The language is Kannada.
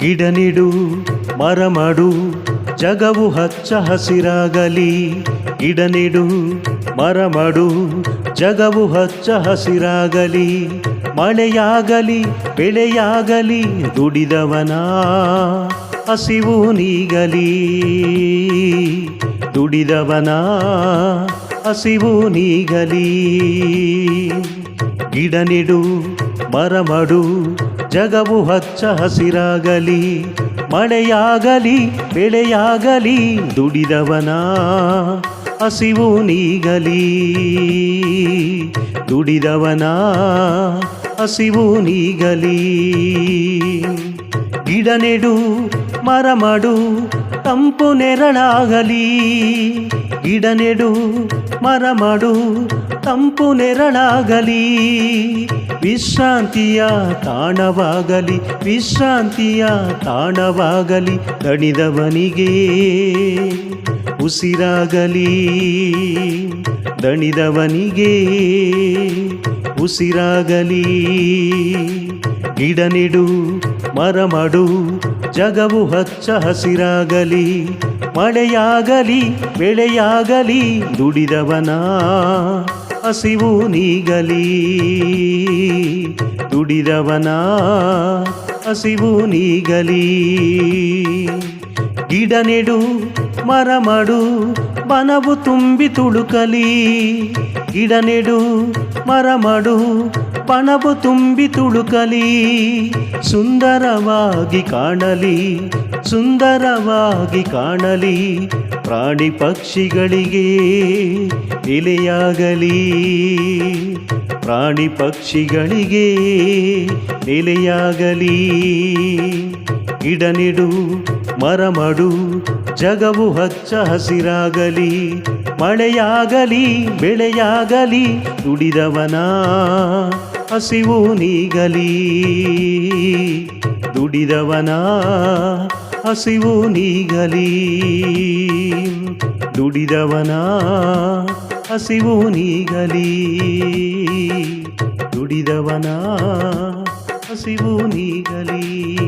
ಗಿಡ ನೆಡು, ಮರ ಮಾಡು, ಜಗವು ಹಚ್ಚ ಹಸಿರಾಗಲಿ. ಗಿಡ ನೆಡು, ಮರ ಮಾಡು, ಜಗವು ಹಚ್ಚ ಹಸಿರಾಗಲಿ. ಮಳೆಯಾಗಲಿ, ಬೆಳೆಯಾಗಲಿ, ದುಡಿದವನ ಹಸಿವು ನೀಗಲಿ. ದುಡಿದವನ ಹಸಿವು ನೀಗಲಿ. ಗಿಡ ನೆಡು, ಮರ ಮಾಡು ಜಗವು ಹಚ್ಚ ಹಸಿರಾಗಲಿ, ಮಳೆಯಾಗಲಿ, ಬೆಳೆಯಾಗಲಿ, ದುಡಿದವನ ಹಸಿವು ನೀಗಲಿ. ದುಡಿದವನ ಹಸಿವು ನೀಗಲಿ. ಗಿಡ ನೆಡು, ಮರ ಮಾಡು, ತಂಪು ನೆರಳಾಗಲಿ. ಗಿಡ ನೆಡು, ಮರ ಮಾಡು, ತಂಪು ನೆರಳಾಗಲಿ. ವಿಶ್ರಾಂತಿಯ ತಾಣವಾಗಲಿ ವಿಶ್ರಾಂತಿಯ ತಾಣವಾಗಲಿ ದಣಿದವನಿಗೆ. ಉಸಿರಾಗಲಿ ದಣಿದವನಿಗೆ. ಉಸಿರಾಗಲಿ ಗಿಡ ನೆಡು ಮರಮಡು ಜಗವು ಹಚ್ಚ ಹಸಿರಾಗಲಿ. ಮಳೆಯಾಗಲಿ, ಬೆಳೆಯಾಗಲಿ, ದುಡಿದವನ ಹಸಿವು ನೀಗಲಿ. ದುಡಿದವನ ಹಸಿವು ನೀಗಲಿ. ಗಿಡ ನೆಡು, ಮರ ಮಾಡು, ಬನವು ತುಂಬಿ ತುಳುಕಲಿ. ಗಿಡ ನೆಡು, ಮರ ಬಣವು ತುಂಬಿ ತುಳುಕಲಿ, ಸುಂದರವಾಗಿ ಕಾಣಲಿ ಸುಂದರವಾಗಿ ಕಾಣಲಿ ಪ್ರಾಣಿ ಪಕ್ಷಿಗಳಿಗೆ ನೆಲೆಯಾಗಲಿ ಪ್ರಾಣಿ ಪಕ್ಷಿಗಳಿಗೆ ನೆಲೆಯಾಗಲಿ ಗಿಡನಿಡು ಮರಮಡು ಮರ ಮಾಡು ಜಗವು ಹಚ್ಚ ಹಸಿರಾಗಲಿ, ಮಳೆಯಾಗಲಿ, ಬೆಳೆಯಾಗಲಿ, ದುಡಿದವನ ಹಸಿವು ನೀಗಲಿ. ದುಡಿದವನ ಹಸಿವು ನೀಗಲಿ. ದುಡಿದವನ ಹಸಿವು ನೀಗಲಿ. ದುಡಿದವನ ಹಸಿವು ನೀಗಲಿ.